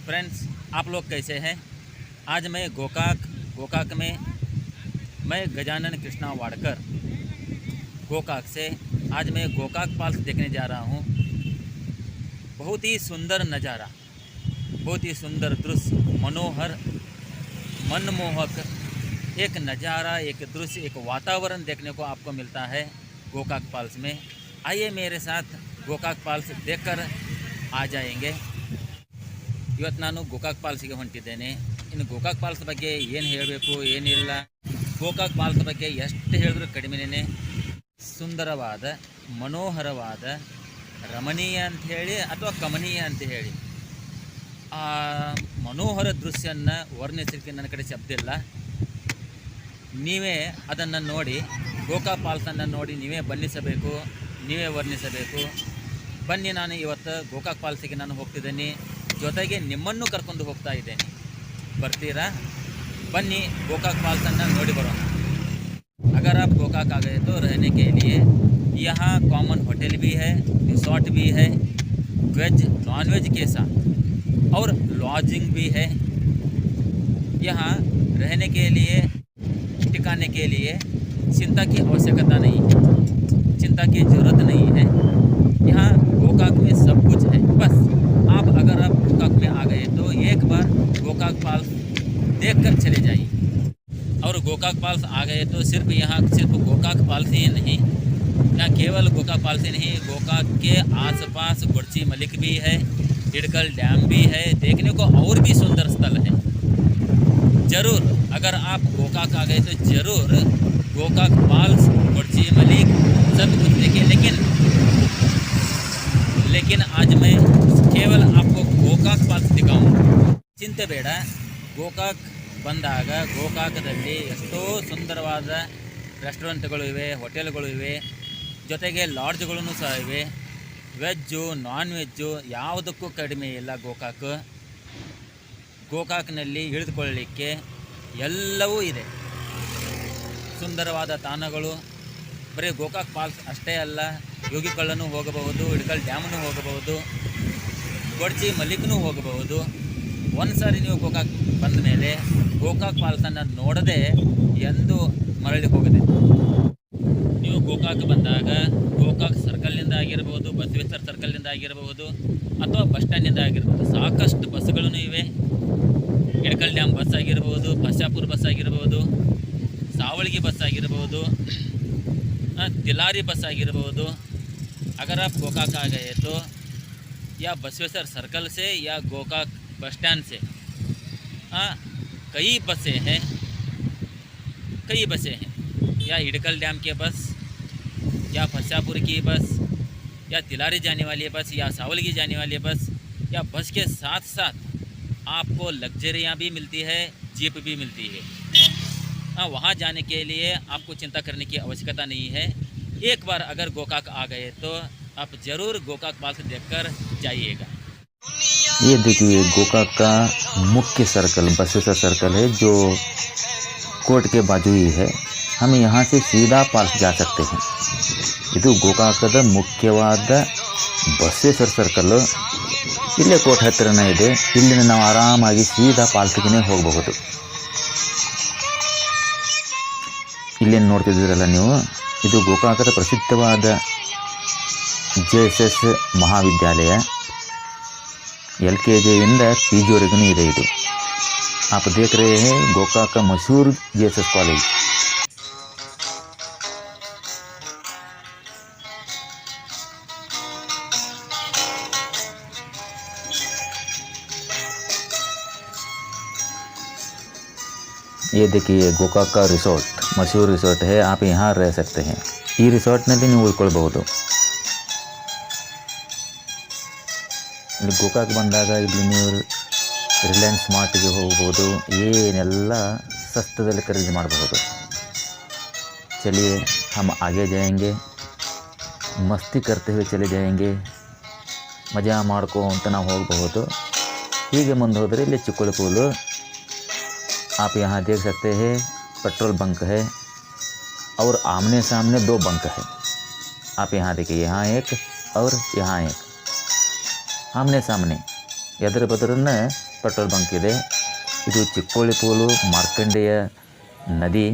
Friends, आप लोग कैसे हैं? आज मैं गोकाक गोकाक में मैं गजानन कृष्णा वाड़कर गोकाक से आज मैं गोकाक पाल्स देखने जा रहा हूँ। बहुत ही सुंदर नज़ारा, बहुत ही सुंदर दृश्य, मनोहर, मनमोहक एक नज़ारा, एक दृश्य, एक वातावरण देखने को आपको मिलता है गोकाक पाल्स में। आइए मेरे साथ गोकाक पाल्स देखकर आ जाएँगे। ಇವತ್ತು ನಾನು ಗೋಕಾಕ್ ಪಾಲ್ಸಿಗೆ ಹೊಂಟಿದ್ದೇನೆ. ಇನ್ನು ಗೋಕಾಕ್ ಪಾಲ್ಸ್ ಬಗ್ಗೆ ಏನು ಹೇಳಬೇಕು, ಏನಿಲ್ಲ. ಗೋಕಾಕ್ ಪಾಲ್ಸ್ ಬಗ್ಗೆ ಎಷ್ಟು ಹೇಳಿದ್ರು ಕಡಿಮೆನೇ ಸುಂದರವಾದ, ಮನೋಹರವಾದ, ರಮಣೀಯ ಅಂತ ಹೇಳಿ ಅಥವಾ ಕಮನೀಯ ಅಂತ ಹೇಳಿ. ಆ ಮನೋಹರ ದೃಶ್ಯನ ವರ್ಣಿಸಲಿಕ್ಕೆ ನನ್ನ ಕಡೆ ಶಬ್ದ ಇಲ್ಲ. ನೀವೇ ಅದನ್ನು ನೋಡಿ, ಗೋಕಾಕ್ ಪಾಲ್ಸನ್ನು ನೋಡಿ ನೀವೇ ಬಣ್ಣಿಸಬೇಕು, ನೀವೇ ವರ್ಣಿಸಬೇಕು. ಬನ್ನಿ ನಾನು ಇವತ್ತು ಗೋಕಾಕ್ ಪಾಲ್ಸಿಗೆ ನಾನು ಹೋಗ್ತಿದ್ದೀನಿ. ಜೊತೆಗೆ ನಿಮ್ಮನ್ನು ಕರ್ಕೊಂಡು ಹೋಗ್ತಾ ಇದ್ದೇನೆ ಬರ್ತೀರಾ ಬನ್ನಿ ಗೋಕಾಕ್ ಫಾಲ್ಸನ್ನು ನೋಡಿ ಬರೋಣ अगर आप गोकाक आ गए तो रहने के लिए यहाँ कॉमन होटल भी है रिसोर्ट भी है वेज नॉन वेज के साथ और लॉजिंग भी है यहाँ रहने के लिए ठिकाने के लिए चिंता की आवश्यकता नहीं है चिंता की ज़रूरत नहीं है यहाँ गोकाक में सब कुछ है में आ गए तो एक बार गोकाक फॉल्स देख कर चले जाइए। और गोकाक फॉल्स आ गए तो सिर्फ़ यहाँ, सिर्फ़ गोकाक फॉल्स ही नहीं यहाँ केवल गोकाक फॉल्स ही नहीं, गोकाक के आसपास गुड़ची मलिक भी है, हिडकल डैम भी है, देखने को और भी सुंदर स्थल है। ज़रूर, अगर आप गोकाक आ गए तो ज़रूर गोकाक फॉल्स गुड़ची मलिक, सब कुछ देखिए। लेकिन लेकिन आज मैं केवल आपको ಗೋಕಾಕ್ ಫಾಲ್ಸ್ ಚಿಂತೆ ಬೇಡ. ಗೋಕಾಕ್ ಬಂದಾಗ ಗೋಕಾಕದಲ್ಲಿ ಎಷ್ಟೋ ಸುಂದರವಾದ ರೆಸ್ಟೋರೆಂಟ್ಗಳು ಇವೆ, ಹೋಟೆಲ್ಗಳು ಇವೆ, ಜೊತೆಗೆ ಲಾಡ್ಜ್ಗಳೂ ಸಹ ಇವೆ. ವೆಜ್ಜು ನಾನ್ ವೆಜ್ಜು ಯಾವುದಕ್ಕೂ ಕಡಿಮೆ ಇಲ್ಲ ಗೋಕಾಕ್. ಗೋಕಾಕ್ನಲ್ಲಿ ಇಳಿದುಕೊಳ್ಳಲಿಕ್ಕೆ ಎಲ್ಲವೂ ಇದೆ. ಸುಂದರವಾದ ತಾಣಗಳು. ಬರೀ ಗೋಕಾಕ್ ಫಾಲ್ಸ್ ಅಷ್ಟೇ ಅಲ್ಲ ಯೋಗಿಕಳ್ಳನು ಹೋಗಬಹುದು ಇಡ್ಕಲ್ ಡ್ಯಾಮನ್ನು ಹೋಗಬಹುದು. ಗೊಡ್ಜಿ ಮಲ್ಲಿಕ್ನೂ ಹೋಗಬಹುದು. ಒಂದು ಸಾರಿ ನೀವು ಗೋಕಾಕ್ ಬಂದ ಮೇಲೆ ಗೋಕಾಕ್ ಫಾಲ್ಸನ್ನು ನೋಡದೆ ಎಂದು ಮರಳಿ ಹೋಗದೆ. ನೀವು ಗೋಕಾಕ್ ಬಂದಾಗ ಗೋಕಾಕ್ ಸರ್ಕಲ್ನಿಂದ ಆಗಿರಬಹುದು ಬಸವೇಶ್ವರ ಸರ್ಕಲ್ನಿಂದ ಆಗಿರಬಹುದು ಅಥವಾ ಬಸ್ ಸ್ಟ್ಯಾಂಡ್ನಿಂದ ಆಗಿರ್ಬೋದು, ಸಾಕಷ್ಟು ಬಸ್ಗಳು ಇವೆ. ಎಡಕಲ್ ಡ್ಯಾಮ್ ಬಸ್ ಆಗಿರ್ಬೋದು ಬಸಾಪುರ್ ಬಸ್ ಆಗಿರ್ಬೋದು ಸಾವಳಿಗೆ ಬಸ್ ಆಗಿರ್ಬೋದು ತಿಲಾರಿ ಬಸ್ ಆಗಿರ್ಬೋದು, ಅಗರ ಗೋಕಾಕ್ ಆಗಾಯಿತು या बसवेश्वर सर्कल से या गोकाक बस स्टैंड से। हाँ कई बसें हैं। कई बसें हैं। या हिडकल डैम के बस, या फसापुर की बस, या तिलारी जाने वाली बस, या सावलगी जाने वाली बस, या बस के साथ साथ आपको लग्जरियाँ भी मिलती है, जीप भी मिलती है। हाँ वहाँ जाने के लिए आपको चिंता करने की आवश्यकता नहीं है। एक बार अगर गोकाक आ गए तो आप ज़रूर गोकाक पास देखकर जाइएगा ये देखिए गोकाक का मुख्य सर्कल बसेसर सर्कल है जो कोर्ट के बाजू ही है हम यहाँ से सीधा पार्क जा सकते हैं ಇದು ಗೋಕಾಕದ ಮುಖ್ಯವಾದ ಬಸವೇಶ್ವರ ಸರ್ಕಲ್ಲು ಇಲ್ಲೇ ಕೋರ್ಟ್ ಹತ್ತಿರನೇ ಇದೆ ಇಲ್ಲಿಂದ ನಾವು ಆರಾಮಾಗಿ ಸೀದಾ ಪಾಲ್ಸಿಗೆ ಹೋಗಬಹುದು ಇಲ್ಲೇನು ನೋಡ್ತಿದ್ದೀರಲ್ಲ ನೀವು ಇದು ಗೋಕಾಕದ ಪ್ರಸಿದ್ಧವಾದ जे एस एस महाविद्यालय L K G P G वर्गू आप देख रहे हैं गोका का मशहूर जे एस एस कॉलेज ये देखिए गोका का रिसोर्ट मशहूर रिसोर्ट है, आप यहाँ रह सकते हैं। ये रिसोर्ट में भी नहीं उकबू ಇಲ್ಲಿ ಗೋಕಾಕ್ ಬಂದಾಗ ಇಲ್ಲಿ ನೀವು ರಿಲಯನ್ಸ್ ಮಾರ್ಟ್ಗೆ ಹೋಗ್ಬೋದು ಏನೆಲ್ಲ ಸಸ್ತದಲ್ಲಿ ಖರೀದಿ ಮಾಡಬಹುದು चलिए हम आगे जाएंगे मस्ती करते हुए चले जाएंगे ಮಜಾ ಮಾಡ್ಕೊ ಅಂತ ನಾವು ಹೋಗಬಹುದು ಹೀಗೆ ಮುಂದೆ ಹೋದರೆ ಇಲ್ಲಿ ಚಿಕ್ಕೋಳಿ ಪೂಲು आप यहाँ देख सकते हैं पेट्रोल बंक है और आमने सामने दो बंक है आप यहाँ देखिए यहाँ एक और यहाँ एक आमने सामने ಎದುರು ಬದುರನ್ನ ಪೆಟ್ರೋಲ್ ಬಂಕ್ ಇದೆ ಇದು ಚಿಕ್ಕೋಳಿ ಪೋಲು ಮಾರ್ಕಂಡೇಯ ನದಿ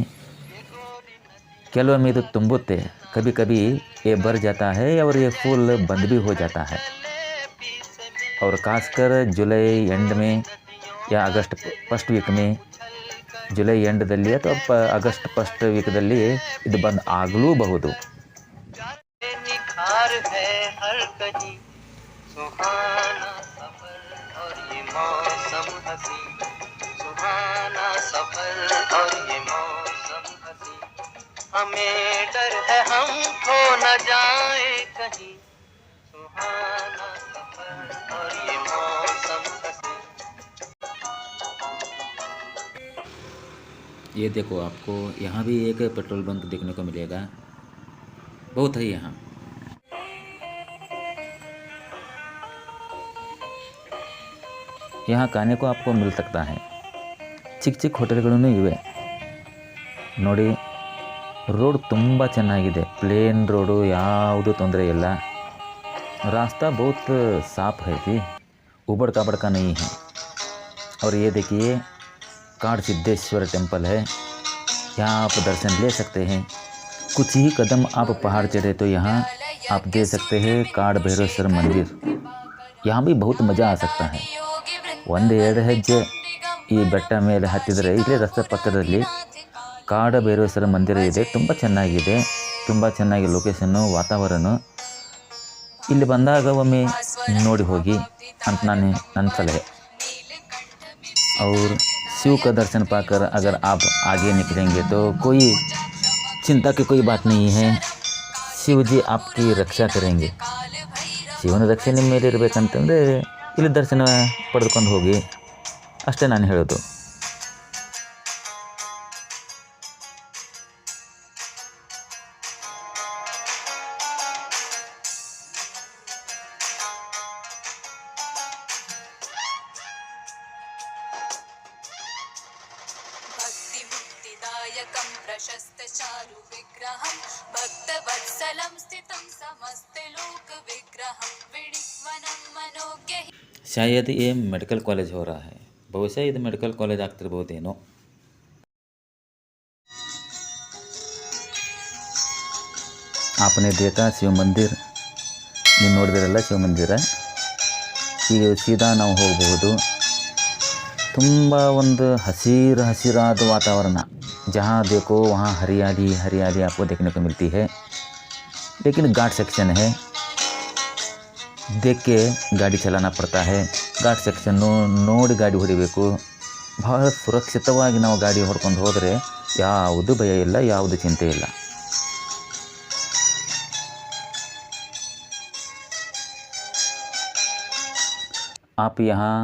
ಕೆಲವೊಮ್ಮೆ ಇದು ತುಂಬುತ್ತೆ कभी कभी ये भर जाता है और ये फूल बंद भी हो जाता है और खासकर जुलाई एंड में या August first week May July ಎಂಡದಲ್ಲಿ ಅಥವಾ ಪ ಆಗಸ್ಟ್ ಫಸ್ಟ್ ವೀಕ್ದಲ್ಲಿ ಇದು ಬಂದ್ ಆಗಲೂಬಹುದು सुहाना सफ़र और ये मौसम हसी। सुहाना सफ़र और ये मौसम हसी। हमें डर है हम खो न जाए कहीं। सुहाना सफ़र और ये मौसम ये देखो, आपको यहाँ भी एक पेट्रोल पंप देखने को मिलेगा। बहुत है यहाँ। यहाँ खाने को आपको मिल सकता है ಚಿಕ್ಕ ಚಿಕ್ಕ ಹೋಟೆಲ್ಗಳೂ ಇವೆ ನೋಡಿ ರೋಡ್ ತುಂಬ ಚೆನ್ನಾಗಿದೆ ಪ್ಲೇನ್ ರೋಡು ಯಾವುದು ತೊಂದರೆ ಇಲ್ಲ रास्ता बहुत साफ है जी उबड़ खाबड़ का नहीं है और ये देखिए काड़ सिद्धेश्वर टेम्पल है यहाँ आप दर्शन ले सकते हैं कुछ ही कदम आप पहाड़ चढ़े तो यहाँ आप दे सकते हैं काड़ भैरवेश्वर मंदिर यहाँ भी बहुत मज़ा आ सकता है ಒಂದು ಎರಡು ಹೆಜ್ಜೆ ಈ ಬೆಟ್ಟ ಮೇಲೆ ಹತ್ತಿದರೆ ಇಲ್ಲೇ ರಸ್ತೆ ಪಕ್ಕದಲ್ಲಿ ಕಾಡ ಭೈರವೇಶ್ವರ ಮಂದಿರ ಇದೆ ತುಂಬ ಚೆನ್ನಾಗಿದೆ ತುಂಬ ಚೆನ್ನಾಗಿ ಲೊಕೇಶನ್ನು ವಾತಾವರಣ ಇಲ್ಲಿ ಬಂದಾಗ ಒಮ್ಮೆ ನೋಡಿ ಹೋಗಿ ಅಂತ ನಾನು ನನ್ನ ಸಲಹೆ और शिव का दर्शन पाकर अगर आप आगे निकलेंगे तो कोई चिंता की कोई बात नहीं है ಶಿವ ಜಿ आपकी ರಕ್ಷಾ ಕರೆಂಗೆ ಶಿವನ ರಕ್ಷಣೆ ಮೇಲೆ ಇರಬೇಕಂತಂದರೆ ಇಲ್ಲಿ ದರ್ಶನ ಪಡೆದುಕೊಂಡು ಹೋಗಿ ಅಷ್ಟೇ ನಾನು ಹೇಳೋದು. शायद ये मेडिकल कॉलेज हो रहा है ಬಹುಶಃ ಇದು ಮೆಡಿಕಲ್ ಕಾಲೇಜ್ ಆಗ್ತಿರ್ಬೋದೇನೋ आपने देखा ಶಿವ ಮಂದಿರ ನೀವು ನೋಡಿದಿರಲ್ಲ ಶಿವ ಮಂದಿರ ಈಗ ಸೀದಾ ನಾವು ಹೋಗಬಹುದು ತುಂಬ ಒಂದು ಹಸಿರು ಹಸಿರಾದ वातावरण जहाँ देखो वहाँ हरियाली हरियाली आपको देखने को मिलती है लेकिन घाट सेक्शन है देख के ಗಾಡಿ ಚಲಾನ ಪಡ್ತಾ है ಘಾಟ್ ಸೆಕ್ಷನ್ನು ನೋಡಿ ಗಾಡಿ ಹೊಡಿಬೇಕು ಬಹಳ ಸುರಕ್ಷಿತವಾಗಿ ನಾವು ಗಾಡಿ ಹೊಡ್ಕೊಂಡು ಹೋದರೆ ಯಾವುದು ಭಯ ಇಲ್ಲ ಯಾವುದು ಚಿಂತೆ ಇಲ್ಲ आप यहाँ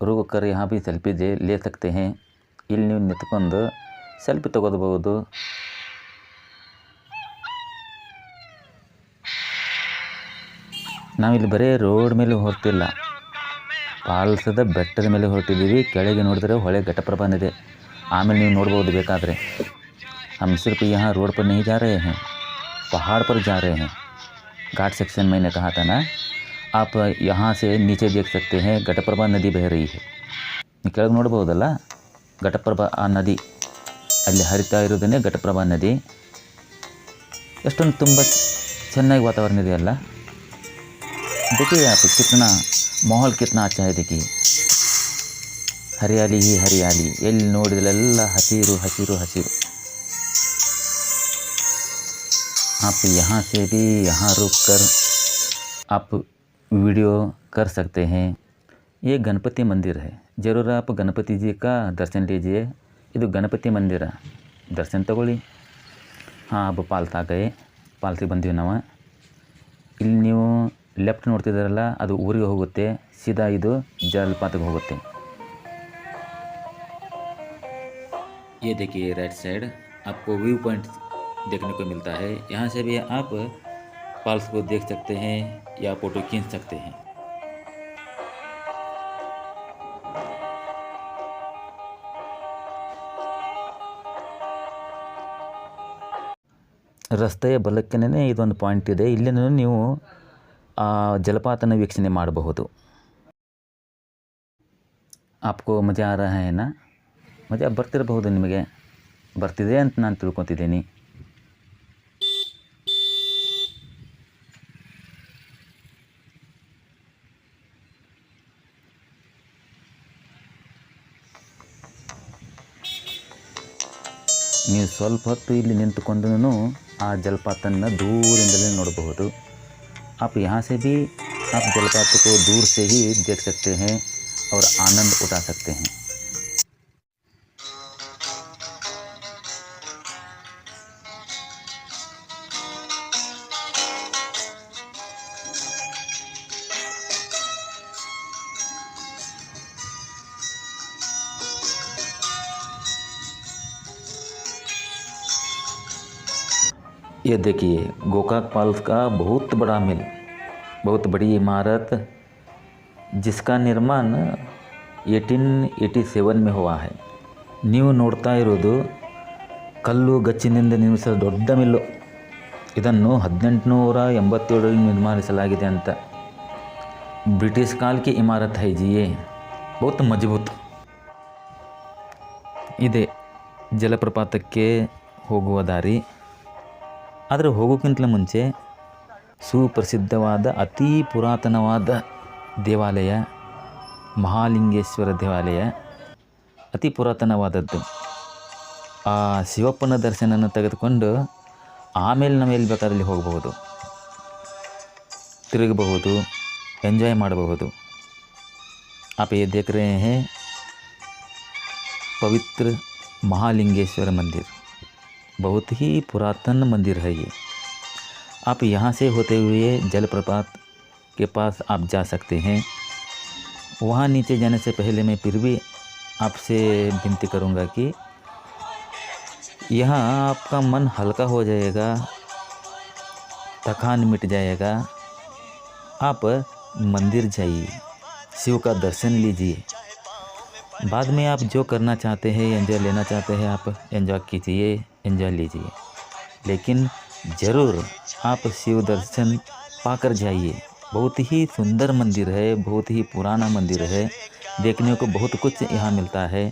रुक कर यहाँ भी ಸೆಲ್ಫಿ ಜೆ ले सकते हैं ಇಲ್ಲಿ ನೀವು ನಿಂತ್ಕೊಂಡು ಸೆಲ್ಫಿ ತೆಗೆದುಬಹುದು ನಾವಿಲ್ಲಿ ಬರೀ ರೋಡ್ ಮೇಲೆ ಹೊರಟಿಲ್ಲ ಪಾಲ್ಸದ ಬೆಟ್ಟದ ಮೇಲೆ ಹೊರಟಿದ್ದೀವಿ ಕೆಳಗೆ ನೋಡಿದ್ರೆ ಹೊಳೆ ಘಟಪ್ರಭಾ ಇದೆ ಆಮೇಲೆ ನೀವು ನೋಡ್ಬೋದು ಬೇಕಾದರೆ हम सिर्फ यहाँ रोड पर नहीं जा रहे हैं पहाड़ पर जा रहे हैं घाट सेक्शन मैंने कहा था ना आप यहाँ से नीचे देख सकते हैं घटप्रभा नदी बह रही है ನೀವು ಕೆಳಗೆ ನೋಡ್ಬೋದಲ್ಲ ಘಟಪ್ರಭಾ ಆ ನದಿ ಅಲ್ಲಿ ಹರಿತಾ ಇರೋದನ್ನೇ ಘಟಪ್ರಭಾ ನದಿ ಎಷ್ಟೊಂದು ತುಂಬ ಚೆನ್ನಾಗಿ ವಾತಾವರಣ ಇದೆಯಲ್ಲ देखिए आप कितना माहौल कितना अच्छा है देखिए ಹರಿಯಾಲಿ ಹಿ ಹರಿಯಾಲಿ ಎಲ್ಲಿ ನೋಡಿದ್ರೆಲ್ಲ ಹಸಿರು ಹಸಿರು ಹಸಿರು आप यहाँ से भी यहाँ रुक कर आप वीडियो कर सकते हैं ये गणपति मंदिर है ज़रूर आप गणपति जी का दर्शन लीजिए ಇದು ಗಣಪತಿ ಮಂದಿರ ದರ್ಶನ ತಗೊಳ್ಳಿ ಹಾಂ ಹಬ್ಬ ಪಾಲ್ತಾ ಗಯೆ ಪಾಲ್ಸಿಗೆ ಬಂದೀವಿ ನಾವು ಇಲ್ಲಿ ನೀವು ಲೆಫ್ಟ್ ನೋಡ್ತಿದ್ದಾರಲ್ಲ ಅದು ಊರಿಗೆ ಹೋಗುತ್ತೆ ಸೀದಾ ಇದು ಜಲಪಾತಕ್ಕೆ ಹೋಗುತ್ತೆ ये देखिए राइट साइड आपको व्यू पॉइंट देखने को मिलता है यहाँ से भी आप फॉल्स को देख सकते हैं या फ़ोटो खींच सकते हैं ರಸ್ತೆಯ ಬಲಕ್ಕನೇ ಇದೊಂದು ಪಾಯಿಂಟ್ ಇದೆ ಇಲ್ಲಿಂದ ನೀವು ಆ ಜಲಪಾತನ ವೀಕ್ಷಣೆ ಮಾಡಬಹುದು. ಆಪ್ಕೋ ಮಜಾ ಆ ರಹಾ ಮಜಾ ಬರ್ತಿರಬಹುದು ನಿಮಗೆ? ಬರ್ತಿದೆ ಅಂತ ನಾನು ತಿಳ್ಕೊತಿದ್ದೀನಿ. ನೀವು ಸ್ವಲ್ಪ ಹೊತ್ತು ಇಲ್ಲಿ ನಿಂತುಕೊಂಡು ಆ ಜಲಪಾತನ ದೂರಿಂದಲೇ ನೋಡಬಹುದು. आप यहाँ से भी आप जलपात को दूर से ही देख सकते हैं और आनंद उठा सकते हैं। ये देखिए गोकाक पाल्स का बहुत बड़ा मिल बहुत बड़ी इमारत जिसका निर्माण 1887 में हुआ है ನೀವು ನೋಡ್ತಾ ಇರೋದು ಕಲ್ಲು ಗಚ್ಚಿನಿಂದ ನಿರ್ಮಿಸಿದ ದೊಡ್ಡ ಮಿಲ್ಲು ಇದನ್ನು ಹದಿನೆಂಟುನೂರ ಎಂಬತ್ತೇಳರಲ್ಲಿ ನಿರ್ಮಾಣಿಸಲಾಗಿದೆ ಅಂತ ಬ್ರಿಟಿಷ್ ಕಾಲ್ ಕಿ ಇಮಾರತ್ ಹೈ ಜಿ ಯೇ ಬಹುತ್ ಮಜಬೂತ್ ಇದೆ ಜಲಪ್ರಪಾತಕ್ಕೆ ಹೋಗುವ ದಾರಿ ಆದರೆ ಹೋಗೋಕ್ಕಿಂತಲೂ ಮುಂಚೆ ಸುಪ್ರಸಿದ್ಧವಾದ ಅತೀ ಪುರಾತನವಾದ ದೇವಾಲಯ ಮಹಾಲಿಂಗೇಶ್ವರ ದೇವಾಲಯ ಅತಿ ಪುರಾತನವಾದದ್ದು ಆ ಶಿವಪ್ಪನ ದರ್ಶನನ ತೆಗೆದುಕೊಂಡು ಆಮೇಲೆ ನಾವು ಎಲ್ಲಿ ಬೇಕಾದಲ್ಲಿ ಹೋಗಬಹುದು ತಿರುಗಬಹುದು ಎಂಜಾಯ್ ಮಾಡಬಹುದು आप ये देख रहे हैं पवित्र महालिंगेश्वर मंदिर बहुत ही पुरातन मंदिर है ये। आप यहाँ से होते हुए जलप्रपात के पास आप जा सकते हैं। वहाँ नीचे जाने से पहले मैं फिर भी आपसे विनती करूँगा कि यहाँ आपका मन हल्का हो जाएगा, थकान मिट जाएगा। आप मंदिर जाइए, शिव का दर्शन लीजिए। बाद में आप जो करना चाहते हैं, एंजॉय लेना चाहते हैं, आप एंजॉय कीजिए। एंजॉय लीजिए। लेकिन ज़रूर आप शिव दर्शन पाकर जाइए। बहुत ही सुंदर मंदिर है, बहुत ही पुराना मंदिर है। देखने को बहुत कुछ यहाँ मिलता है।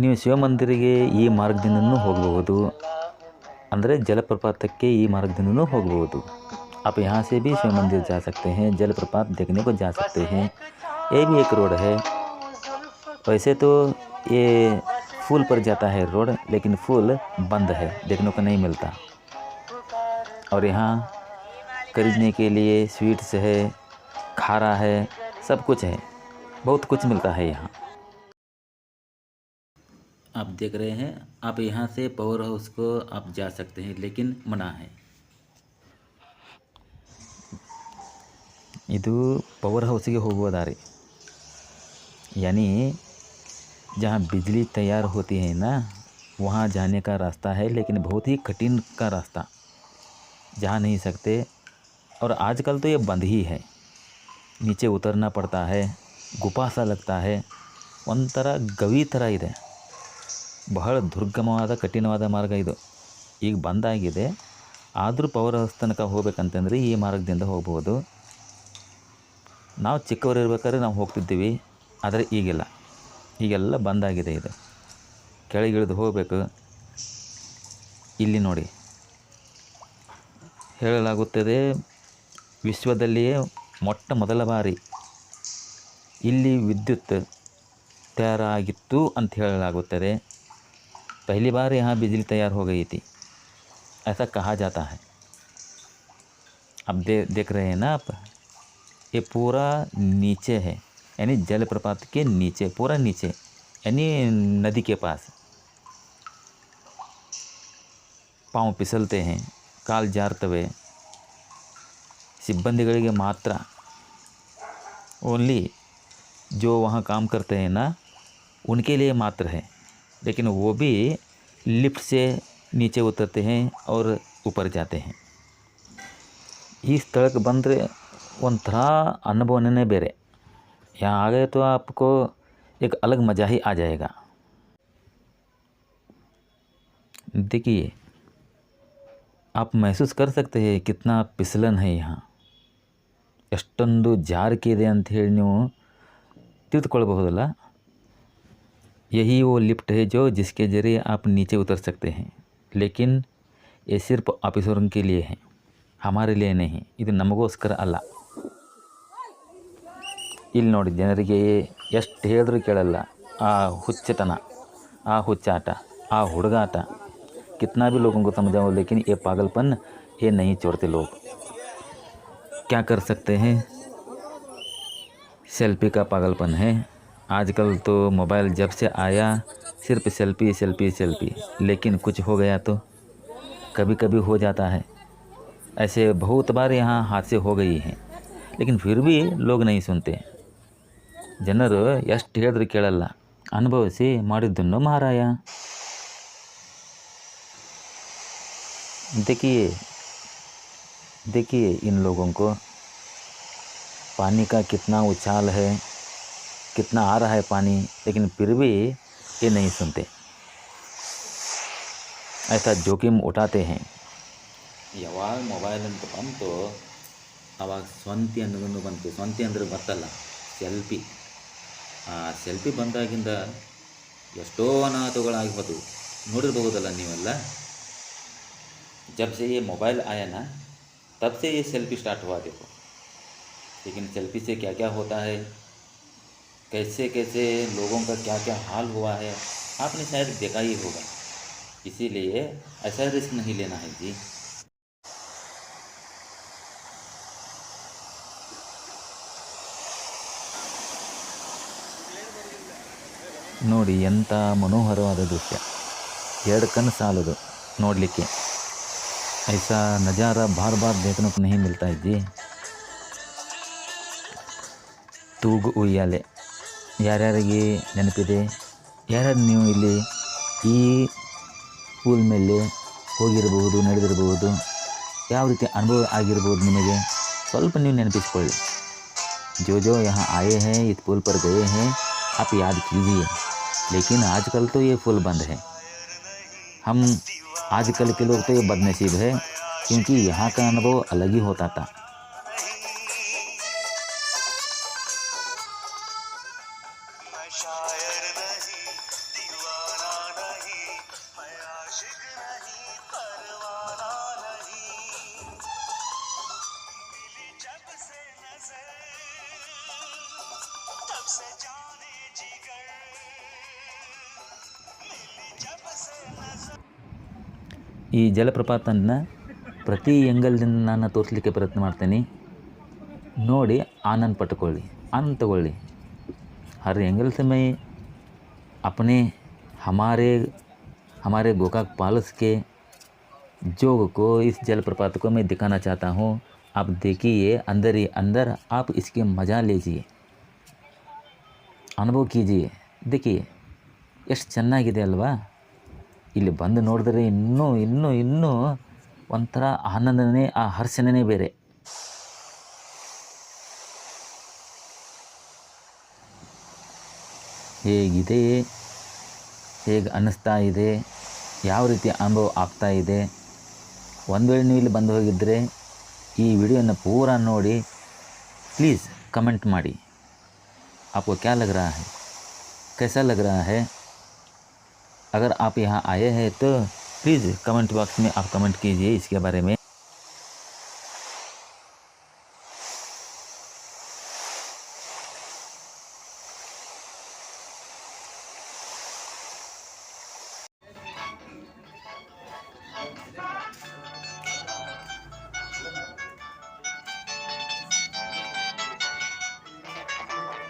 ನೀವು ಶಿವಮಂದಿರಿಗೆ ಈ ಮಾರ್ಗದಿಂದನೂ ಹೋಗಬಹುದು ಅಂದರೆ ಜಲಪ್ರಪಾತಕ್ಕೆ ಈ ಮಾರ್ಗದಿಂದನೂ ಹೋಗಬಹುದು आप यहाँ से भी शिव मंदिर जा सकते हैं जलप्रपात देखने को जा सकते हैं ये भी एक रोड है वैसे तो ये फूल पर जाता है रोड लेकिन फूल बंद है देखने को नहीं मिलता और यहाँ खरीदने के लिए स्वीट्स है खारा है सब कुछ है बहुत कुछ मिलता है यहाँ आप देख रहे हैं आप यहाँ से पावर हाउस को आप जा सकते हैं लेकिन मना है ಇದು ಪವರ್ ಹೌಸಿಗೆ ಹೋಗುವ ದಾರಿ यानी जहाँ बिजली तैयार होती है ना वहाँ जाने का रास्ता है लेकिन बहुत ही कठिन का रास्ता जा नहीं सकते और आजकल तो ये बंद ही है नीचे उतरना पड़ता है ಗುಫಾ सा लगता है ಒಂಥರ ಗವಿ ಥರ ಇದೆ ಬಹಳ ದುರ್ಗಮವಾದ, ಕಠಿಣವಾದ ಮಾರ್ಗ ಇದು. ಈಗ ಬಂದಾಗಿದೆ. ಆದರೂ ಪವರ್ ಹೌಸ್ ತನಕ ಹೋಗ್ಬೇಕಂತಂದರೆ ಈ ಮಾರ್ಗದಿಂದ ಹೋಗ್ಬೋದು. ನಾವು ಚಿಕ್ಕವರಿರ್ಬೇಕಾದ್ರೆ ನಾವು ಹೋಗ್ತಿದ್ದೀವಿ, ಆದರೆ ಈಗಿಲ್ಲ. ಈಗೆಲ್ಲ ಬಂದಾಗಿದೆ ಇದು. ಕೆಳಗಿಳಿದು ಹೋಗಬೇಕು. ಇಲ್ಲಿ ನೋಡಿ. ಹೇಳಲಾಗುತ್ತದೆ, ವಿಶ್ವದಲ್ಲಿಯೇ ಮೊಟ್ಟ ಮೊದಲ ಬಾರಿ ಇಲ್ಲಿ ವಿದ್ಯುತ್ ತಯಾರಾಗಿತ್ತು ಅಂತ ಹೇಳಲಾಗುತ್ತದೆ. पहली बार यहाँ बिजली तैयार हो गई थी ऐसा कहा जाता है अब दे देख रहे हैं ना आप ये पूरा नीचे है यानी जलप्रपात के नीचे पूरा नीचे यानी नदी के पास ಪಾವು ಪಿಸಲ್ತೆ हैं ಕಾಲು ಜಾರ್ತವೆ ಸಿಬ್ಬಂದಿಗಳಿಗೆ ಮಾತ್ರ ओनली जो वहाँ काम करते हैं ना उनके लिए मात्र है लेकिन वो भी लिफ्ट से नीचे उतरते हैं और ऊपर जाते हैं ಈ ಸ್ಥಳಕ್ಕೆ ಬಂದರೆ ಒಂಥರ ಅನುಭವನೇ ಬೇರೆ यहाँ आ गए तो आपको एक अलग मज़ा ही आ जाएगा देखिए आप महसूस कर सकते हैं कितना फिसलन है यहाँ ಎಷ್ಟೊಂದು ಜಾರಿಕೆ ಇದೆ ಅಂಥೇಳಿ ನೀವು ತಿಳಿದುಕೊಳ್ಬಹುದಲ್ಲ यही वो लिफ्ट है जो जिसके ज़रिए आप नीचे उतर सकते हैं लेकिन ये सिर्फ ऑफिसरों के लिए है हमारे लिए नहीं ಇದು ನಮಗೋಸ್ಕರ ಅಲ್ಲ ಇಲ್ಲಿ ನೋಡಿ ಜನರಿಗೆ ಎಷ್ಟು ಹೇಳಿದ್ರೂ ಕೇಳಲ್ಲ ಆ ಹುಚ್ಚತನ ಆ ಹುಚ್ಚಾಟ ಆ ಹುಡುಗಾಟ कितना भी लोगों को समझाओ लेकिन ये पागलपन ये नहीं छोड़ते लोग क्या कर सकते हैं सेल्फी का पागलपन है आजकल तो मोबाइल जब से आया सिर्फ सेल्फी सेल्फी सेल्फी लेकिन कुछ हो गया तो कभी कभी हो जाता है ऐसे बहुत बार यहाँ हादसे हो गई हैं लेकिन फिर भी लोग नहीं सुनते ಜನರು ಎಷ್ಟು ಹೇಳಿದ್ರು ಕೇಳಲ್ಲ ಅನುಭವಿಸಿ ಮಾಡಿದ್ದನ್ನು ಮಾರಾಯ देखिए देखिए इन लोगों को पानी का कितना उछाल है कितना आ रहा है पानी लेकिन फिर भी ये नहीं सुनते ऐसा जोखिम उठाते हैं ಯಾವಾಗ ಮೊಬೈಲ್ ಅಂತ ಬಂತು ಆವಾಗ ಸ್ವಂತಿ ಅನ್ನೋದನ್ನು ಬಂತು ಸ್ವಂತಿ ಅಂದರೆ ಗೊತ್ತಲ್ಲ ಸೆಲ್ಫಿ ಆ ಸೆಲ್ಫಿ ಬಂದಾಗಿಂದ ಎಷ್ಟೋ ಅನಾಹುತಗಳಾಗಿ ಹೋದವು ನೋಡಿರ್ಬಹುದಲ್ಲ ನೀವೆಲ್ಲ जब से ये मोबाइल आया ना तब से ये सेल्फी स्टार्ट हुआ देखो लेकिन सेल्फी से क्या क्या होता है कैसे कैसे लोगों का क्या क्या हाल हुआ है आपने शायद देखा ही होगा इसीलिए ऐसा रिस्क नहीं लेना है जी ನೋಡಿ ಎಂಥ ಮನೋಹರವಾದ ದೃಶ್ಯ ಎರಡು ಕಣ್ಣು ಸಾಲದು ನೋಡಲಿಕ್ಕೆ ऐसा नज़ारा बार बार देखने को नहीं मिलता है जी ತೂಗು ಉಯ್ಯಾಲೆ ಯಾರ್ಯಾರಿಗೆ ನೆನಪಿದೆ ಯಾರ್ಯಾರು ನೀವು ಇಲ್ಲಿ ಈ ಪೂಲ್ ಮೇಲೆ ಹೋಗಿರಬಹುದು ನಡೆದಿರಬಹುದು ಯಾವ ರೀತಿ ಅನುಭವ ಆಗಿರ್ಬೋದು ನಿಮಗೆ ಸ್ವಲ್ಪ ನೀವು ನೆನಪಿಸ್ಕೊಳ್ಳಿ जो जो यहाँ आए हैं इस पुल पर गए हैं आप याद कीजिए लेकिन आजकल तो ये पुल बंद है हम आजकल के लोग तो ये बदनसीब है क्योंकि यहाँ का अनुभव अलग ही होता था ಈ ಜಲಪ್ರಪಾತನ ಪ್ರತಿ ಎಂಗಲ್ದಿಂದ ನಾನು ತೋರಿಸಲಿಕ್ಕೆ ಪ್ರಯತ್ನ ಮಾಡ್ತೇನೆ. ನೋಡಿ, ಆನಂದ ಪಟ್ಕೊಳ್ಳಿ, ಆನಂದ ತಗೊಳ್ಳಿ. ಹರ್ ಎಂಗಲ್ ಸಮಯ अपने हमारे हमारे गोकाक पालस के जोग को इस जलप्रपात को मैं दिखाना चाहता हूँ आप देखिए अंदर ही अंदर आप इसके मज़ा लीजिए ಅನುಭವ ಕೀಜಿಯೆ देखिए ಎಷ್ಟು ಚೆನ್ನಾಗಿದೆ ಅಲ್ವಾ ಇಲ್ಲಿ ಬಂದು ನೋಡಿದ್ರೆ ಇನ್ನೂ ಇನ್ನೂ ಇನ್ನೂ ಒಂಥರ ಆನಂದನೇ ಆ ಹರ್ಷಣನೇ ಬೇರೆ ಹೇಗಿದೆ ಹೇಗೆ ಅನ್ನಿಸ್ತಾ ಇದೆ ಯಾವ ರೀತಿ ಅನುಭವ ಆಗ್ತಾ ಇದೆ ಒಂದು ವೇಳೆ ನೀವು ಇಲ್ಲಿ ಬಂದು ಹೋಗಿದ್ದರೆ ಈ ವಿಡಿಯೋನ ಪೂರಾ ನೋಡಿ प्लीज़ कमेंट मारी आपको क्या लग रहा है कैसा लग रहा है अगर आप यहाँ आए हैं तो प्लीज़ कमेंट बॉक्स में आप कमेंट कीजिए इसके बारे में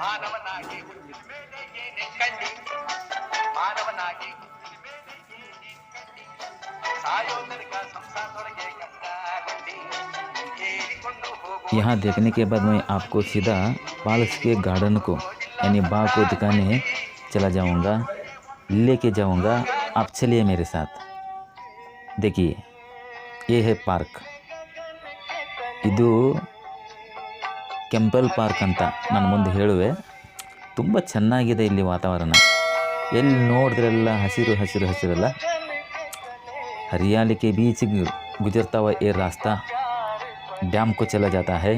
ಮಾನವನಾಗಿ ಹುಟ್ಟಿದ ಮೇಲೆ ಏನೇ ಕಂಡಿ ಮಾನವನಾಗಿ ಹುಟ್ಟಿದ ಮೇಲೆ ಏನೇ ಕಂಡಿ ಸಾಯೋ ತನಕ ಸಂಸಾರದೊಳಗೆ ಕಂಡ ಗಂಡಿ ಏರಿಕೊಂಡು ಹೋಗುವ यहाँ देखने के बाद मैं आपको सीधा पालस के गार्डन को यानी बाग को दिखाने चला जाऊंगा लेके जाऊंगा आप चलिए मेरे साथ देखिए ये है पार्क ಇದು ಕೆಂಪಲ್ ಪಾರ್ಕ್ ಅಂತ ನಾನು ಮುಂದೆ ಹೇಳುವೆ ತುಂಬ ಚೆನ್ನಾಗಿದೆ ಇಲ್ಲಿ ವಾತಾವರಣ ಎಲ್ಲಿ ನೋಡಿದ್ರೆಲ್ಲ ಹಸಿರು ಹಸಿರು ಹಸಿರಲ್ಲ हरियाली के बीच गुजरता हुआ ये रास्ता डैम को चला जाता है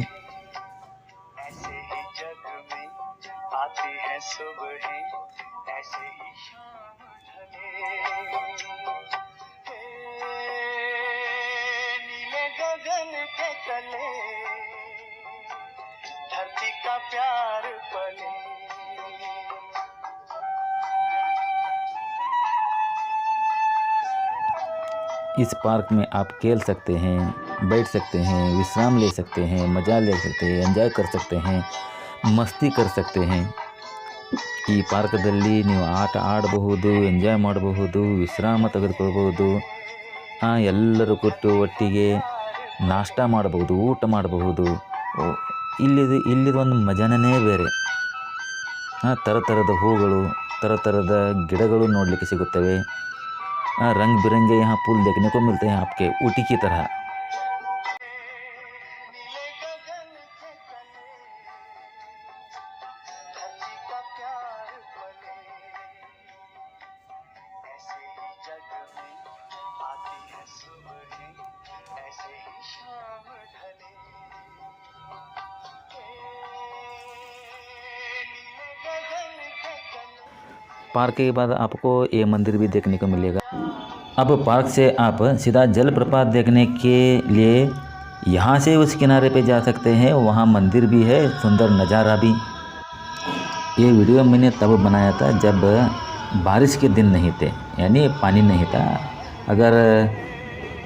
ऐसे ही जग में आती है सुबह ऐसे ही शाम ढले हे, नीले गगन के तले धरती का प्यार पले इस पार्क में आप खेल सकते हैं बैठ सकते हैं विश्राम ले सकते हैं मज़ा ले सकते हैं ಎಂಜಾಯ್ कर सकते हैं ಮಸ್ತಿ कर सकते हैं ಈ ಪಾರ್ಕದಲ್ಲಿ ನೀವು ಆಟ ಆಡಬಹುದು ಎಂಜಾಯ್ ಮಾಡಬಹುದು ವಿಶ್ರಾಮ ತೆಗೆದುಕೊಳ್ಬಹುದು ಆ, ಎಲ್ಲರೂ ಕೊಟ್ಟು ಒಟ್ಟಿಗೆ ನಾಷ್ಟ ಮಾಡಬಹುದು ಊಟ ಮಾಡಬಹುದು ಓ, ಇಲ್ಲಿದು ಇಲ್ಲಿದು ಒಂದು ಮಜಾನೇ ಬೇರೆ ಆ, ಥರ ಥರದ ಹೂಗಳು ಥರ ಥರದ ಗಿಡಗಳು ನೋಡಲಿಕ್ಕೆ ಸಿಗುತ್ತವೆ हाँ, रंग बिरंगे यहाँ फूल देखने को मिलते हैं आपके ऊटी की तरह पार्क के बाद आपको ये मंदिर भी देखने को मिलेगा अब पार्क से आप सीधा जलप्रपात देखने के लिए यहाँ से उस किनारे पे जा सकते हैं वहाँ मंदिर भी है सुंदर नज़ारा भी ये वीडियो मैंने तब बनाया था जब बारिश के दिन नहीं थे यानी पानी नहीं था अगर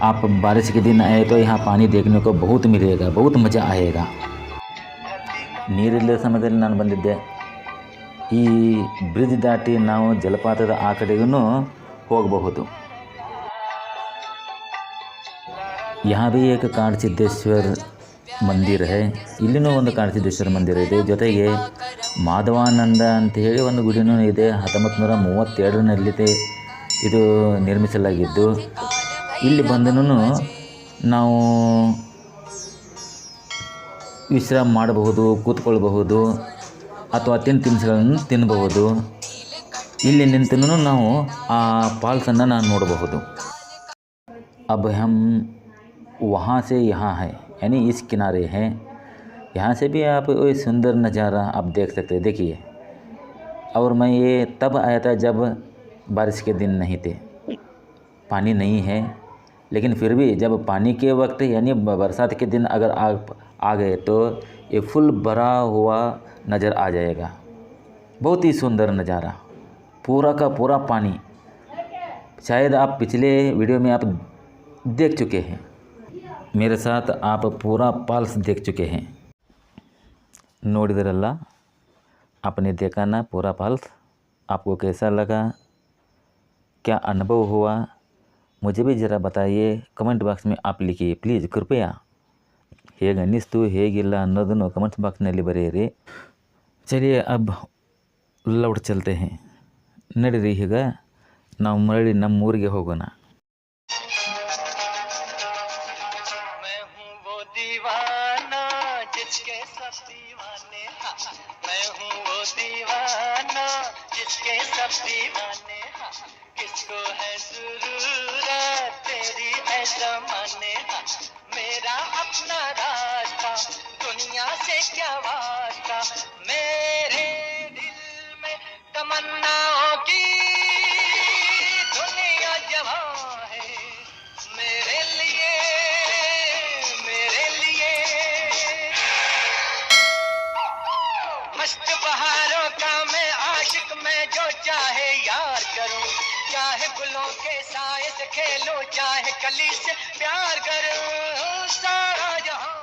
आप बारिश के दिन आए तो यहाँ पानी देखने को बहुत मिलेगा बहुत मज़ा आएगा ನೀರಿಲ್ಲದ ಸಮಯದಲ್ಲಿ ನಾನು ಬಂದಿದ್ದೆ ಈ ಬ್ರಿಜ್ ದಾಟಿ ನಾವು ಜಲಪಾತದ ಆ ಕಡೆಗೂ ಹೋಗಬಹುದು. ಯಾವ ಏಕ ಕಾಡಸಿದ್ದೇಶ್ವರ್ ಮಂದಿರ ಇಲ್ಲಿನೂ ಒಂದು ಕಾಡಸಿದ್ದೇಶ್ವರ ಮಂದಿರ ಇದೆ. ಜೊತೆಗೆ ಮಾಧವಾನಂದ ಅಂತ ಹೇಳಿ ಒಂದು ಗುಡಿನೂ ಇದೆ. ಹತ್ತೊಂಬತ್ತು ನೂರ ಮೂವತ್ತೆರಡರಲ್ಲಿ ಇದು ನಿರ್ಮಿಸಲಾಗಿದ್ದು. ಇಲ್ಲಿ ಬಂದನು ನಾವು ವಿಶ್ರಾಮ ಮಾಡಬಹುದು, ಕೂತ್ಕೊಳ್ಬಹುದು. ಅಥವಾ ತಿಂಡಿ ತಿನಿಸುಗಳನ್ನು ತಿನ್ನಬಹುದು ಇಲ್ಲಿ ನಿಂತೂ ನಾವು ಆ ಫಾಲ್ಸನ್ನು ನಾವು ನೋಡಬಹುದು अब हम वहाँ से यहाँ हैं यानी इस किनारे हैं यहाँ से भी आप ये सुंदर नज़ारा आप देख सकते हैं देखिए और मैं ये तब आया था जब बारिश के दिन नहीं थे पानी नहीं है लेकिन फिर भी जब पानी के वक्त यानी ब- बरसात के दिन अगर आ आ गए तो ये फुल भरा हुआ नज़र आ जाएगा बहुत ही सुंदर नज़ारा पूरा का पूरा पानी शायद आप पिछले वीडियो में आप देख चुके हैं मेरे साथ आप पूरा पाल्स देख चुके हैं ನೋಡಿದರಲ್ಲ आपने देखा ना पूरा पाल्स आपको कैसा लगा क्या अनुभव हुआ मुझे भी ज़रा बताइए ಕಮೆಂಟ್ ಬಾಕ್ಸ್ में आप लिखिए ಪ್ಲೀಸ್ ಕೃಪಯ ಹೇಗೆ ಅನ್ನಿಸ್ತು, ಹೇಗಿಲ್ಲ ಅನ್ನೋದನ್ನು ಕಮೆಂಟ್ಸ್ ಬಾಕ್ಸ್ನಲ್ಲಿ ಬರೆಯಿರಿ. ಚಲಿಯ ಅಬ್ ಲೌಡ್ ಚಲ್ತೆ ಹೇ ನಡೀರಿ ಈಗ, ನಾವು ಮರಳಿ ನಮ್ಮ ಊರಿಗೆ ಹೋಗೋಣ. मेरा अपना रास्ता। दुनिया से क्या वास्ता? मेरे दिल में तमन्नाओं की दुनिया जवां है। मेरे लिए मेरे लिए। मस्त बहारों का मैं आशिक, मैं जो चाहे यार करूँ। चाहे गुलों के साए से खेलूं, चाहे कली से प्यार करो सारा जहाँ